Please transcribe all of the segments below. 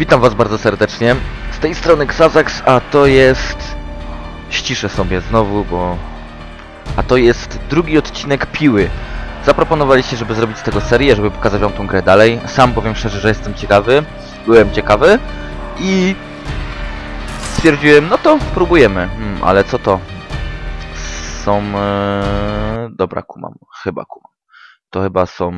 Witam was bardzo serdecznie. Z tej strony Xazax, a to jest... Ściszę sobie znowu, bo... A to jest drugi odcinek Piły. Zaproponowaliście, żeby zrobić z tego serię, żeby pokazać wam tą grę dalej. Sam powiem szczerze, że jestem ciekawy. Byłem ciekawy. I... Stwierdziłem, no to próbujemy. Hmm, ale co to? Są... E... Dobra, kumam. Chyba kumam. To chyba są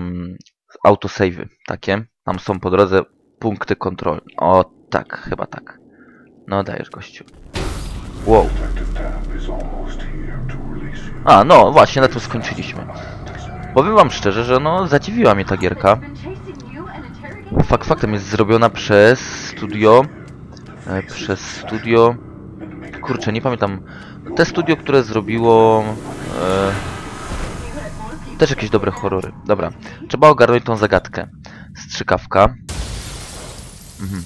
autosave'y takie. Tam są po drodze punkty kontroli. O, tak, chyba tak. No dajesz gościu. Wow. A, no właśnie, na tym skończyliśmy. Powiem wam szczerze, że no zadziwiła mnie ta gierka. Fakt faktem jest zrobiona przez studio... E, przez studio... Kurczę, nie pamiętam. Te studio, które zrobiło... E, też jakieś dobre horrory. Dobra, trzeba ogarnąć tą zagadkę. Strzykawka. Mhm.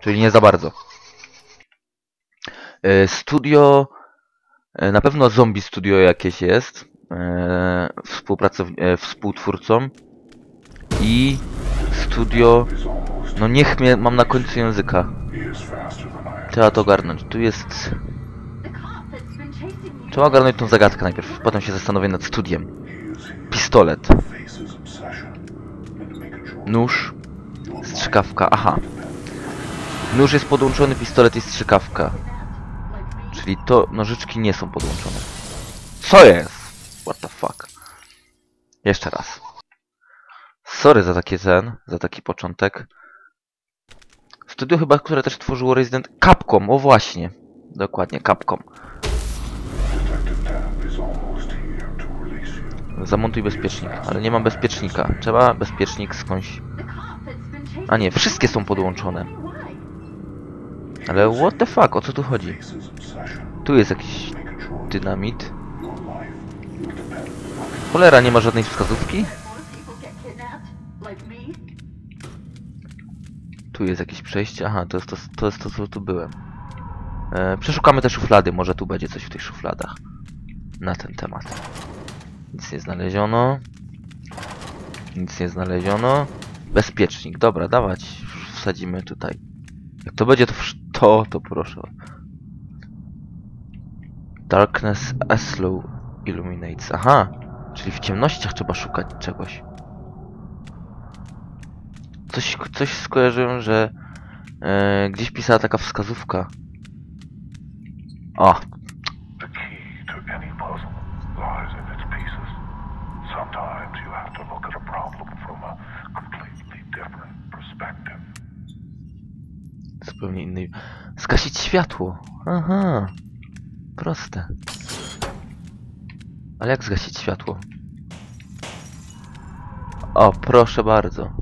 Czyli nie za bardzo. E, Studio... e, Na pewno zombie studio jakieś jest. e, Współtwórcą. I studio... No niech mnie mam na końcu języka. Trzeba to ogarnąć. Tu jest... Trzeba ogarnąć tą zagadkę najpierw. Potem się zastanowię nad studiem. Pistolet. Nóż. Strzykawka. Aha. Nóż jest podłączony, pistolet i strzykawka. Czyli to nożyczki nie są podłączone. Co jest? What the fuck? Jeszcze raz. Sorry za taki ten, za taki początek. Studio chyba, które też tworzyło Resident... Capcom, o właśnie. Dokładnie, Capcom. Zamontuj bezpiecznik, ale nie mam bezpiecznika. Trzeba bezpiecznik skądś... A nie, wszystkie są podłączone. Ale what the fuck, o co tu chodzi? Tu jest jakiś dynamit. Cholera, nie ma żadnej wskazówki? Tu jest jakieś przejście. Aha, to jest to, to, jest to co tu byłem. E, przeszukamy te szuflady, może tu będzie coś w tych szufladach. Na ten temat. Nic nie znaleziono. Nic nie znaleziono. Bezpiecznik, dobra, dawać. Wsadzimy tutaj. Jak to będzie to, to, to proszę. Darkness Aslow Illuminates. Aha, czyli w ciemnościach trzeba szukać czegoś. Coś, coś skojarzyłem, że e, gdzieś pisała taka wskazówka. O, zupełnie innej. Zgasić światło. Aha. Proste. Ale jak zgasić światło? O, proszę bardzo.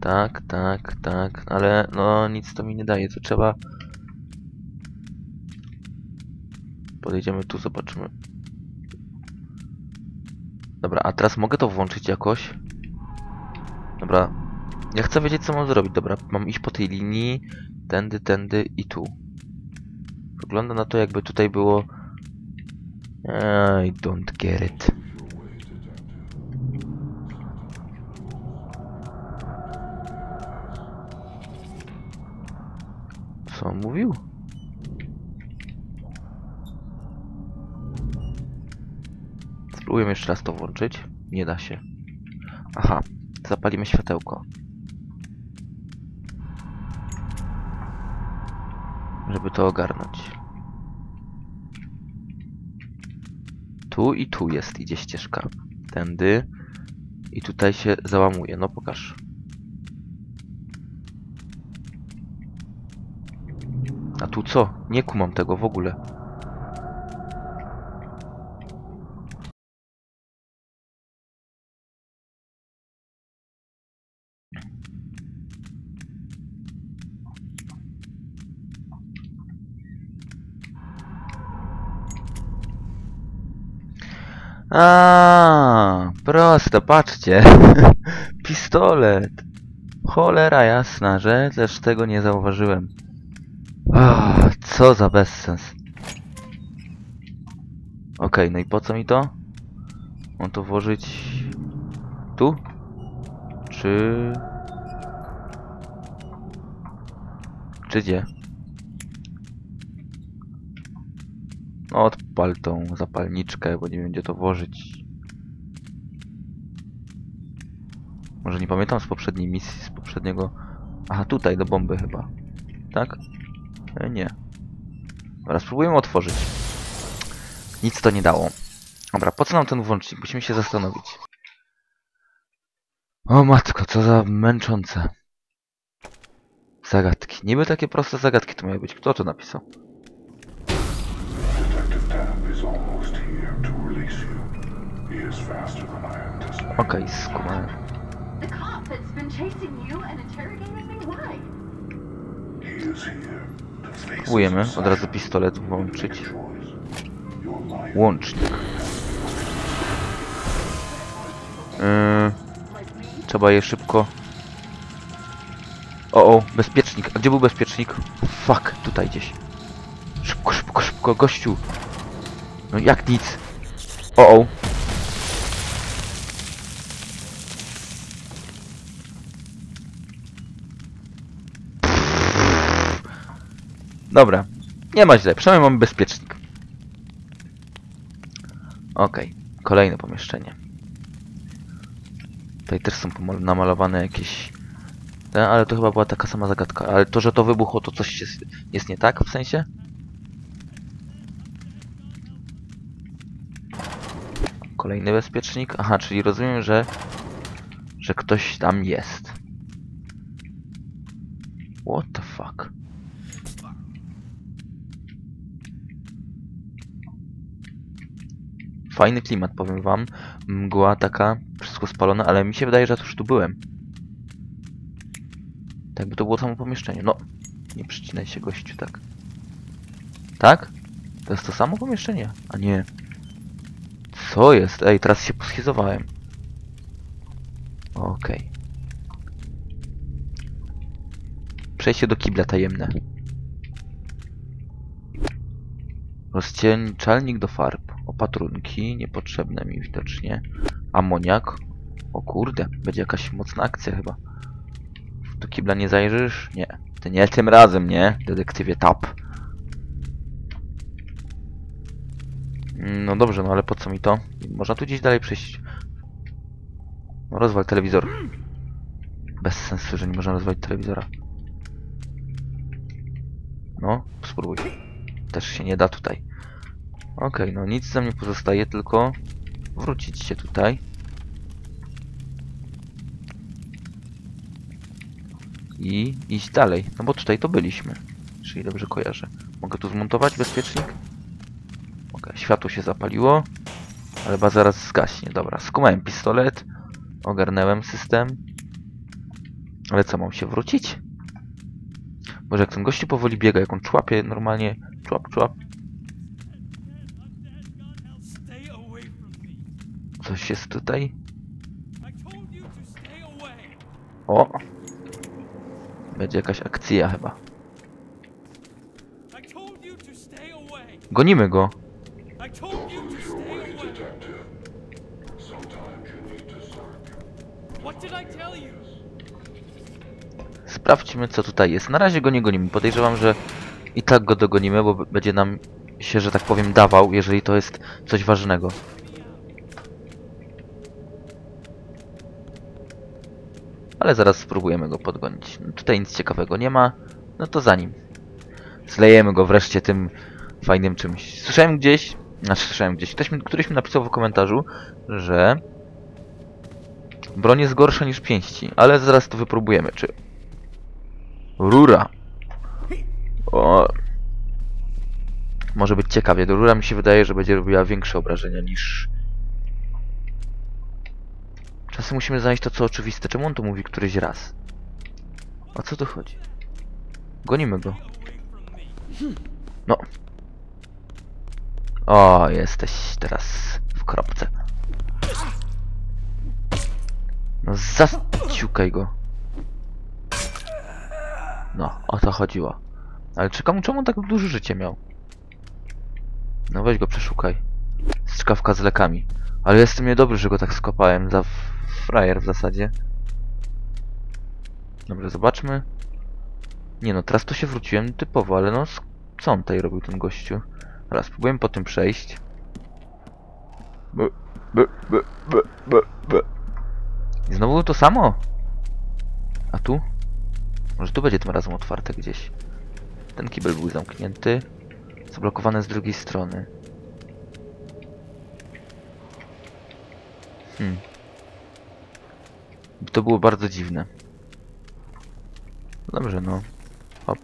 Tak, tak, tak, ale no nic to mi nie daje, to trzeba... Podejdziemy tu, zobaczymy. Dobra, a teraz mogę to włączyć jakoś? Dobra, ja chcę wiedzieć co mam zrobić. Dobra, mam iść po tej linii, tędy, tędy i tu. Wygląda na to jakby tutaj było... I don't get it. Co on mówił? Spróbujemy jeszcze raz to włączyć. Nie da się. Aha, zapalimy światełko. Żeby to ogarnąć. Tu i tu jest, idzie ścieżka. Tędy. I tutaj się załamuje. No pokaż. A tu co? Nie kumam tego w ogóle. A, prosto, patrzcie. Pistolet. Cholera jasna, że też tego nie zauważyłem. Ach, co za bezsens. Okej, okay, no i po co mi to? Mam to włożyć... Tu? Czy... Czy gdzie? Odpal tą zapalniczkę, bo nie gdzie to włożyć. Może nie pamiętam z poprzedniej misji, z poprzedniego... Aha, tutaj, do bomby chyba. Tak? E, nie. Dobra, spróbujemy otworzyć. Nic to nie dało. Dobra, po co nam ten włącznik? Musimy się zastanowić. O matko, co za męczące. Zagadki. Niby takie proste zagadki to miały być. Kto to napisał? To face Próbujemy his od razu pistolet włączyć. Łącznik. Yy, trzeba je szybko... O, o, bezpiecznik. A gdzie był bezpiecznik? Fuck, tutaj gdzieś. Szybko, szybko, szybko, gościu. No jak nic. O, o. Dobra, nie ma źle, przynajmniej mamy bezpiecznik. Okej, kolejne pomieszczenie. Tutaj też są namalowane jakieś... Te, ale to chyba była taka sama zagadka. Ale to, że to wybuchło, to coś jest, jest nie tak w sensie? Kolejny bezpiecznik. Aha, czyli rozumiem, że... Że ktoś tam jest. What the fuck? Fajny klimat, powiem wam. Mgła taka, wszystko spalone, ale mi się wydaje, że ja już tu byłem. Tak by to było samo pomieszczenie. No, nie przycinaj się gościu, tak. Tak? To jest to samo pomieszczenie? A nie. Co jest? Ej, teraz się poschizowałem. Okej. Przejście do kibla tajemne. Rozcieńczalnik do farb. Opatrunki, niepotrzebne mi widocznie. Amoniak. O kurde, będzie jakaś mocna akcja chyba. Do kibla nie zajrzysz? Nie. Ty nie tym razem, nie? Detektywie Tap. No dobrze, no ale po co mi to? Można tu gdzieś dalej przejść. No rozwal telewizor. Bez sensu, że nie można rozwalić telewizora. No, spróbuj. Też się nie da tutaj. Okej, no nic za mnie pozostaje, tylko wrócić się tutaj. I iść dalej. No bo tutaj to byliśmy. Czyli dobrze kojarzę. Mogę tu zmontować bezpiecznik? Mogę. Światło się zapaliło. Ale chyba zaraz zgaśnie. Dobra, skumałem pistolet. Ogarnęłem system. Ale co, mam się wrócić? Może jak ten gościu powoli biega, jak on człapie normalnie. Człap, człap. Coś jest tutaj. O! Będzie jakaś akcja chyba. Gonimy go. Sprawdźmy co tutaj jest. Na razie go nie gonimy. Podejrzewam, że i tak go dogonimy, bo będzie nam się, że tak powiem, dawał, jeżeli to jest coś ważnego. Ale zaraz spróbujemy go podgonić. No, tutaj nic ciekawego nie ma. No to za nim. Zlejemy go wreszcie tym fajnym czymś. Słyszałem gdzieś, znaczy słyszałem gdzieś, ktoś mi, któryś mi napisał w komentarzu, że broń jest gorsza niż pięści, ale zaraz to wypróbujemy, czy Rura. O. Może być ciekawie. Rura mi się wydaje, że będzie robiła większe obrażenia niż... Czasem musimy znaleźć to, co oczywiste. Czemu on to mówi któryś raz? O co tu chodzi? Gonimy go. No. O, jesteś teraz w kropce. No zaciukaj go. No, o to chodziło. Ale czekam, czemu on tak duże życie miał? No weź go przeszukaj. Strzykawka z lekami. Ale jestem niedobry, że go tak skopałem za frajer w zasadzie. Dobrze, zobaczmy. Nie no, teraz to się wróciłem typowo, ale no co on tutaj robił ten gościu? Dobra, spróbujemy po tym przejść. B, b, b, b, b, b. I znowu to samo? A tu? Może tu będzie tym razem otwarte gdzieś. Ten kibel był zamknięty. Zablokowany z drugiej strony. Hmm. To było bardzo dziwne. Dobrze, no. Hop.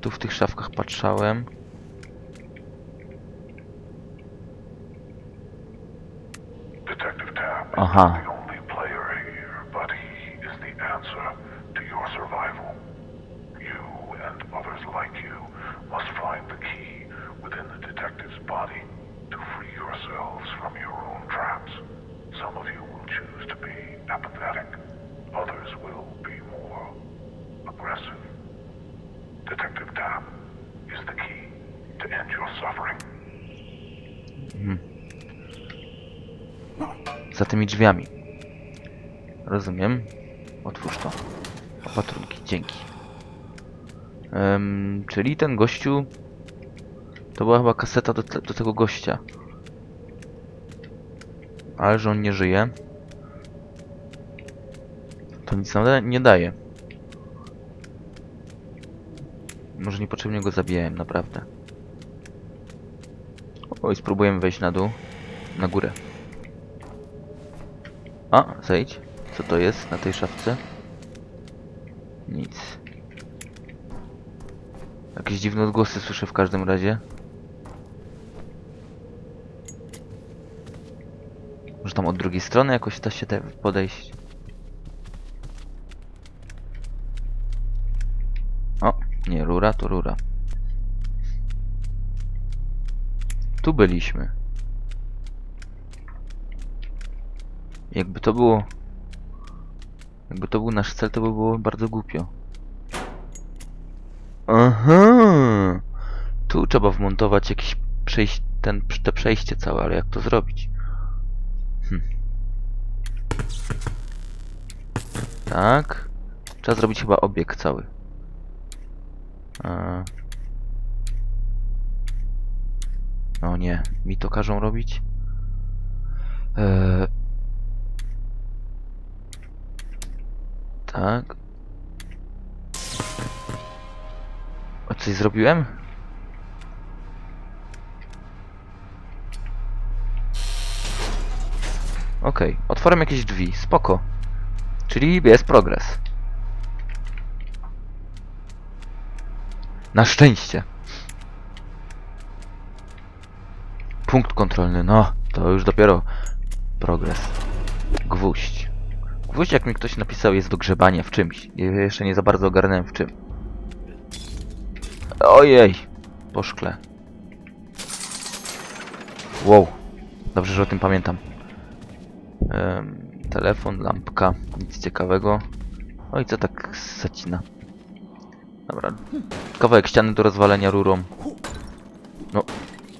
Tu w tych szafkach patrzałem. Aha. yourselves from your. Some of you will choose to be apathetic. Others will be more aggressive. Detective Tam is the key to end your suffering. Za tymi drzwiami. Rozumiem. Otwórz to. Opatrunki, dzięki. Em, czyli ten gościu... To była chyba kaseta do, te, do tego gościa. Ale że on nie żyje. To nic nam nie daje. Może niepotrzebnie go zabijałem, naprawdę. Oj, spróbujemy wejść na dół. Na górę. A, zejdź. Co to jest na tej szafce? Nic. Jakieś dziwne odgłosy słyszę w każdym razie. Może tam od drugiej strony jakoś da się te podejść. O, nie, rura to rura. Tu byliśmy. Jakby to było... Jakby to był nasz cel, to by było bardzo głupio. Aha! Tu trzeba wmontować jakiś przejść, ten, te przejście całe, ale jak to zrobić? Hm. Tak. Trzeba zrobić chyba obieg cały. A. O nie, mi to każą robić? Eee, Tak. A coś zrobiłem? Okej, otworem jakieś drzwi, spoko. Czyli jest progres. Na szczęście. Punkt kontrolny, no, to już dopiero progres. Gwóźdź. Gwóźdź, jak mi ktoś napisał, jest do grzebania w czymś. Jeszcze nie za bardzo ogarnąłem w czym. Ojej! Po szkle. Wow. Dobrze, że o tym pamiętam. Telefon, lampka. Nic ciekawego. Oj, co tak zacina? Dobra. Kawałek ściany do rozwalenia rurą. No,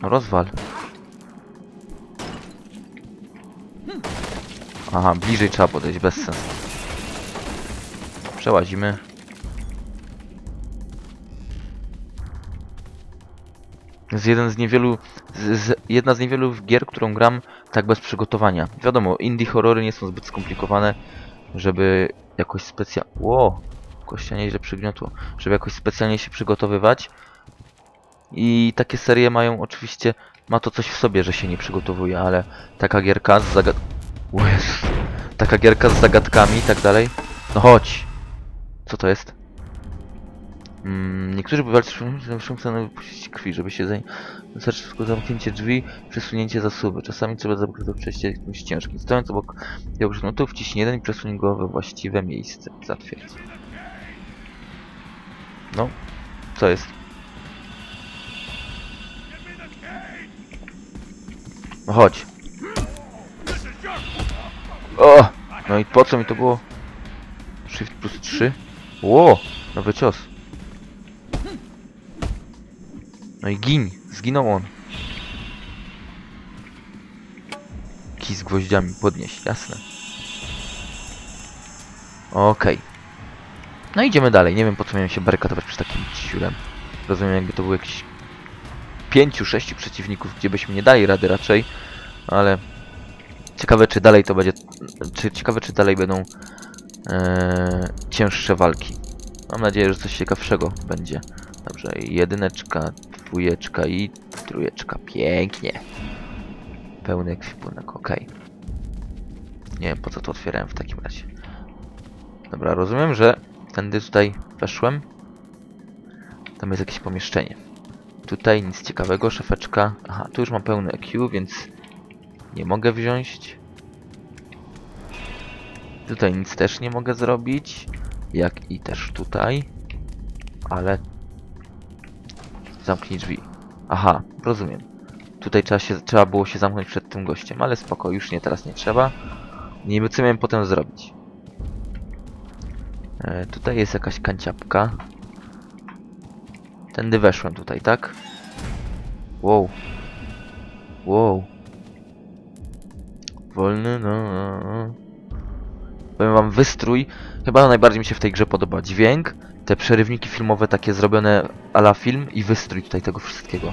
no rozwal. Aha, bliżej trzeba podejść, bez sensu. Przełazimy. Jest jeden z niewielu, z, jedna z niewielu gier, którą gram tak bez przygotowania. Wiadomo, indie horrory nie są zbyt skomplikowane, żeby jakoś specjalnie... Ło! Kościa nieźle przygniotło. Żeby jakoś specjalnie się przygotowywać. I takie serie mają oczywiście... Ma to coś w sobie, że się nie przygotowuje, ale taka gierka z zagad... Taka gierka z zagadkami i tak dalej. No chodź! Co to jest? Mm, niektórzy bywalcy chcą wypuścić krwi, żeby się. Wystarczy tylko zamknięcie drzwi, przesunięcie zasuwy. Czasami trzeba zamknąć przejście jakimś ciężkim. Stojąc obok tego przedmiotu, wciśnij jeden i przesuń go we właściwe miejsce. Zatwierdź. No, co jest? No chodź. O! No i po co mi to było? Shift plus 3? Ło! Nowy cios. No i gin. Zginął on. Kij z gwoździami podnieść, jasne. Okej. No idziemy dalej. Nie wiem po co miałem się barykadować przy takim ciurem. Rozumiem jakby to był jakiś pięciu, sześciu przeciwników, gdzie byśmy nie dali rady raczej, ale ciekawe czy dalej to będzie, czy ciekawe czy dalej będą e, cięższe walki. Mam nadzieję, że coś ciekawszego będzie. Dobrze, jedyneczka, dwójeczka i trójeczka. Pięknie. Pełny ekwipunek, ok. Nie wiem po co to otwierałem w takim razie. Dobra, rozumiem, że tędy tutaj weszłem. Tam jest jakieś pomieszczenie. Tutaj nic ciekawego, szefeczka. Aha, tu już mam pełny EQ, więc nie mogę wziąć. Tutaj nic też nie mogę zrobić. Jak i też tutaj. Ale... Zamknij drzwi. Aha, rozumiem. Tutaj trzeba, się, trzeba było się zamknąć przed tym gościem, ale spoko, już nie, teraz nie trzeba. Niby co miałem potem zrobić? E, tutaj jest jakaś kanciapka. Tędy weszłem tutaj, tak? Wow. Wow. Wolny, no, no, no. Powiem wam, wystrój. Chyba najbardziej mi się w tej grze podoba dźwięk, te przerywniki filmowe takie zrobione a la film i wystrój tutaj tego wszystkiego.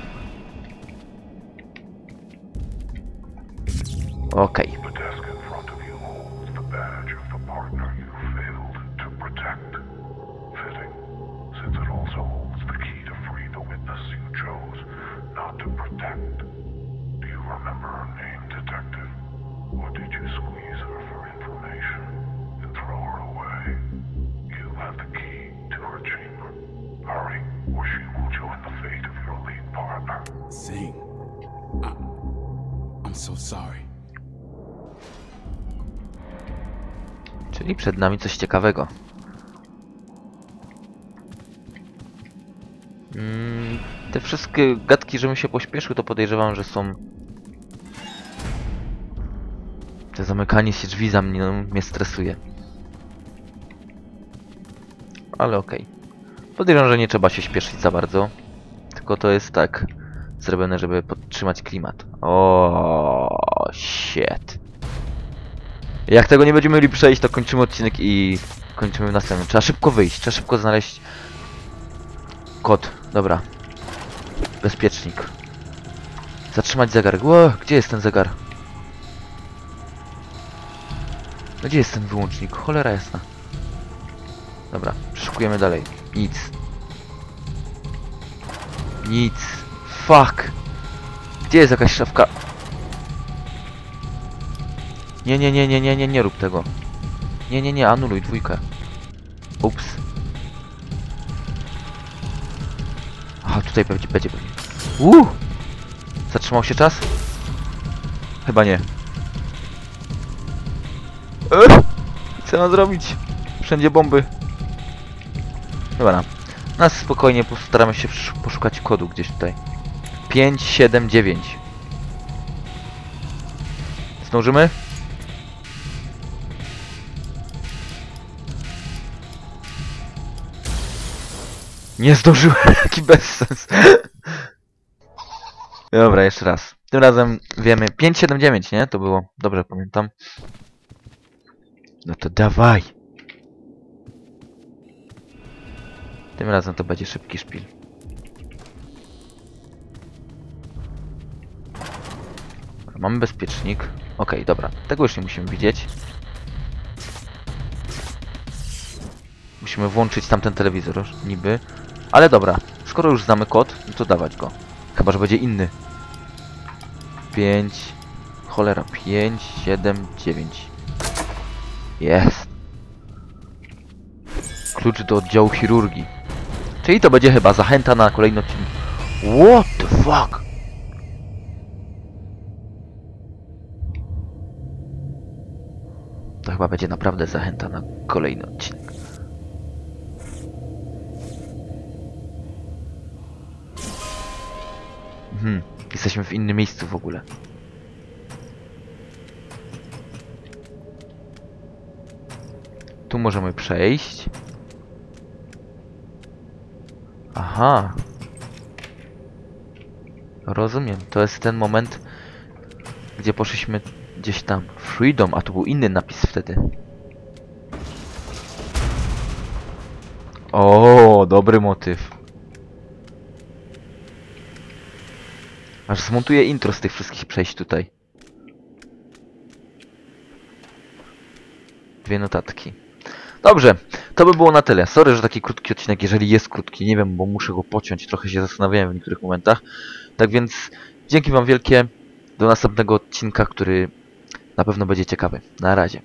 Okej. The sorry. Czyli przed nami coś ciekawego. Mm, te wszystkie gadki, żebym się pośpieszył, to podejrzewam, że są... Te zamykanie się drzwi za mnie, no, mnie stresuje. Ale okej. Podejrzewam, że nie trzeba się śpieszyć za bardzo. Tylko to jest tak zrobione, żeby podtrzymać klimat. O, shit. Jak tego nie będziemy mieli przejść, to kończymy odcinek i kończymy w następnym. Trzeba szybko wyjść, trzeba szybko znaleźć kod. Dobra. Bezpiecznik. Zatrzymać zegar. Ło, gdzie jest ten zegar? Gdzie jest ten wyłącznik? Cholera jasna. Dobra, przeszukujemy dalej. Nic. Nic. Fuck. Gdzie jest jakaś szafka? Nie, nie, nie, nie, nie, nie, nie rób tego. Nie, nie, nie, anuluj dwójkę. Ups. Aha, tutaj pewnie będzie pewnie. Uuu! Zatrzymał się czas? Chyba nie. Ech! Co mam zrobić? Wszędzie bomby. Dobra. Na spokojnie postaramy się poszukać kodu gdzieś tutaj. 5, 7, 9. Zdążymy? Nie zdążyłem, jaki bezsens. Dobra, jeszcze raz. Tym razem wiemy 579, nie? To było. Dobrze pamiętam. No to dawaj. Tym razem to będzie szybki szpil. Mamy bezpiecznik. Okej, dobra. Tego już nie musimy widzieć. Musimy włączyć tamten telewizor niby. Ale dobra, skoro już znamy kod, no to dawać go. Chyba, że będzie inny. 5, cholera, 5, 7, 9. Jest. Klucz do oddziału chirurgii. Czyli to będzie chyba zachęta na kolejny odcinek. What the fuck? Chyba będzie naprawdę zachęta na kolejny odcinek. Mhm. Jesteśmy w innym miejscu w ogóle. Tu możemy przejść. Aha. Rozumiem. To jest ten moment, gdzie poszliśmy gdzieś tam. Freedom, a tu był inny napis wtedy. O, dobry motyw. Aż zmontuję intro z tych wszystkich przejść tutaj. Dwie notatki. Dobrze, to by było na tyle. Sorry, że taki krótki odcinek, jeżeli jest krótki, nie wiem, bo muszę go pociąć, trochę się zastanawiałem w niektórych momentach. Tak więc dzięki wam wielkie, do następnego odcinka, który na pewno będzie ciekawy. Na razie.